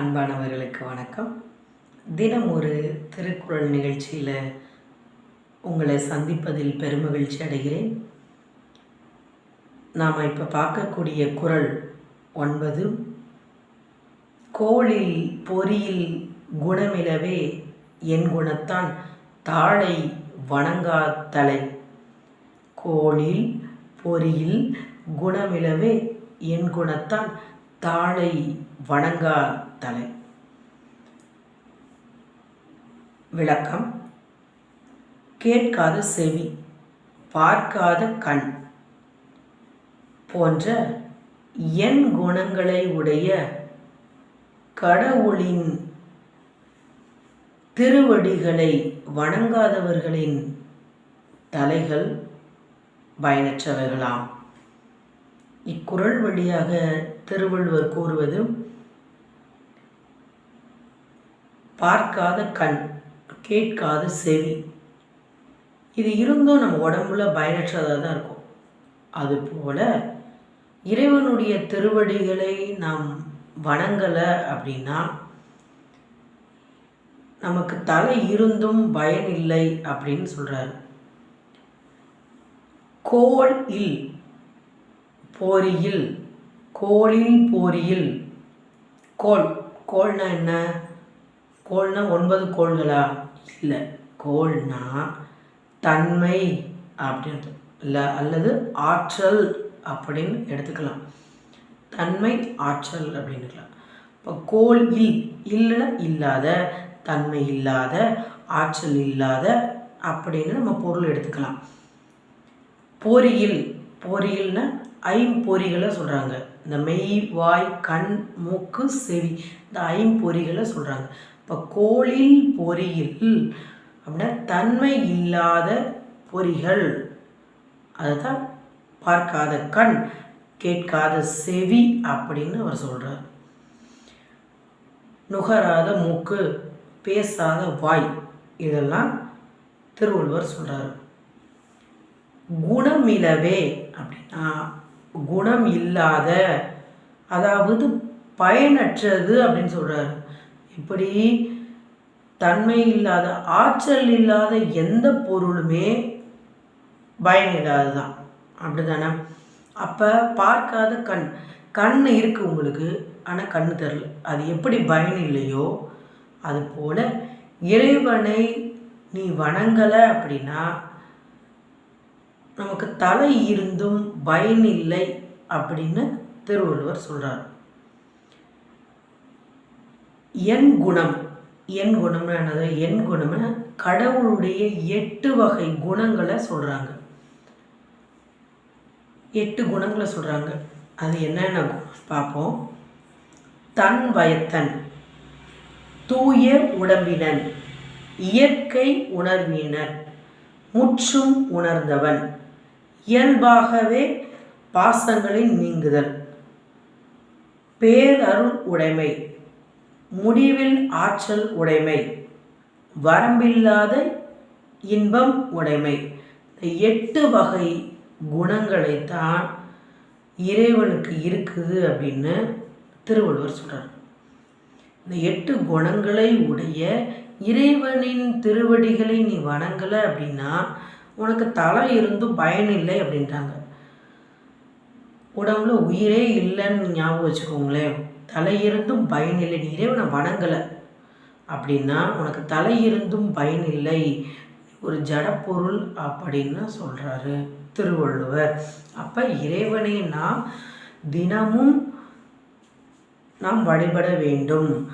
அன்பானவர்களுக்கு வணக்கம். தினம் ஒரு திருக்குறள் நிகழ்ச்சியில் உங்களை சந்திப்பதில் பெருமகிழ்ச்சி அடைகிறேன். நாம் இப்போ பார்க்கக்கூடிய குறள் ஒன்பது. கோளில் பொறியில் குணமிலவே என் குணத்தான் தாழை வணங்கா தலை. கோளில் பொறியில் குணமிலவே என் குணத்தான் தாழை வணங்கா தலை. விளக்கம். கேட்காத செவி பார்க்காத கண் போன்ற என் குணங்களை உடைய கடவுளின் திருவடிகளை வணங்காதவர்களின் தலைகள் பயனற்றவைகளாம். இக்குரல் வழியாக திருவள்ளுவர் கூறுவது பார்க்காத கண் கேட்காத செவி. இது இருந்தும் நம்ம உடம்புல பயனற்றதாக தான் இருக்கும் அதுபோல் இறைவனுடைய திருவடிகளை நாம் வணங்கலை அப்படின்னா நமக்கு தலை இருந்தும் பயன் இல்லை அப்படின்னு சொல்கிறாரு கோல் இல் போரியில் கோளில் போரியில் கோல் கோல்னா என்ன? கோள்னா ஒன்பது கோள்களா? இல்லை. கோள்னா தன்மை அப்படின்னு இல்லை அல்லது ஆற்றல் அப்படின்னு எடுத்துக்கலாம். தன்மை ஆற்றல் அப்படின்னுக்கலாம் இப்போ கோல் இல் இல்லைன்னா இல்லாத தன்மை இல்லாத ஆற்றல் இல்லாத அப்படின்னு நம்ம பொருள் எடுத்துக்கலாம். பொறியில் பொறியில்னா ஐம்பொறிகளை சொல்கிறாங்க இந்த மெய் வாய் கண் மூக்கு செவி இந்த ஐம்பொறிகளை சொல்கிறாங்க இப்போ கோளில் பொறியில் அப்படின்னா தன்மை இல்லாத பொறிகள். அதுதான் பார்க்காத கண் கேட்காத செவி அப்படின்னு அவர் சொல்கிறார் நுகராத மூக்கு பேசாத வாய் இதெல்லாம் திருவள்ளுவர் சொல்கிறார் குணமிலவே அப்படின்னா குணம் இல்லாத அதாவது பயனற்றது அப்படின்னு சொல்கிறாரு இப்படி தன்மை இல்லாத ஆற்றல் இல்லாத எந்த பொருளுமே பயன் இல்லாது தான் அப்படி தானே அப்போ பார்க்காத கண் கண் இருக்குது உங்களுக்கு ஆனால் கண் தெரில அது எப்படி பயன் இல்லையோ அது போல் இறைவனை நீ வணங்கலை அப்படின்னா நமக்கு தலை இருந்தும் பயன் இல்லை அப்படின்னு திருவள்ளுவர் சொல்கிறார் என் குணம். என் குணம்னு என்னது? என் குணம்னு கடவுளுடைய எட்டு வகை குணங்களை சொல்கிறாங்க எட்டு குணங்களை சொல்கிறாங்க அது என்னென்ன பார்ப்போம். தன் வயத்தன் தூய உடம்பினன் இயற்கை உணர்வினர் முற்றும் உணர்ந்தவன் இயல்பாகவே பாசங்களின் நீங்குதல் பேரருள் உடைமை முடிவில் ஆற்றல் உடைமை வரம்பில்லாத இன்பம் உடைமை. இந்த எட்டு வகை குணங்களைத்தான் இறைவனுக்கு இருக்குது அப்படின்னு திருவள்ளுவர் சொல்கிறார் இந்த எட்டு குணங்களை உடைய இறைவனின் திருவடிகளை நீ வணங்கலை அப்படின்னா உனக்கு தலை இருந்தும் பயன் இல்லை அப்படின்றாங்க. உடம்புல உயிரே இல்லைன்னு ஞாபகம் வச்சுக்கோங்களேன். தலை இருந்தும் பயன் இல்லை. நீ இறைவனை வணங்கலை. அப்படின்னா உனக்கு தலை இருந்தும் பயன் இல்லை. ஒரு ஜடப்பொருள் அப்படின்னு சொல்கிறாரு திருவள்ளுவர். அப்போ இறைவனை நாம் தினமும் நாம் வழிபட வேண்டும்.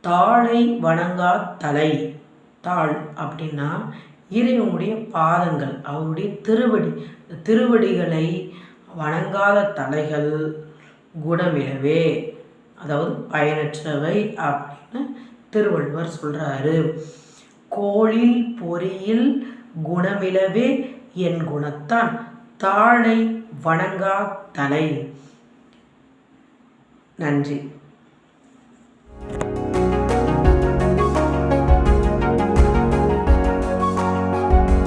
தாளை வணங்கா தலை. தாள் அப்படின்னா இறைவனுடைய பாதங்கள் அவருடைய திருவடி திருவடிகளை வணங்காத தலைகள் குணமிலவே. அதாவது பயனற்றவை அப்படின்னு திருவள்ளுவர் சொல்கிறாரு கோளில் பொறியில் குணமிலவே என் குணத்தான். தாழை வணங்கா தலை. நன்றி.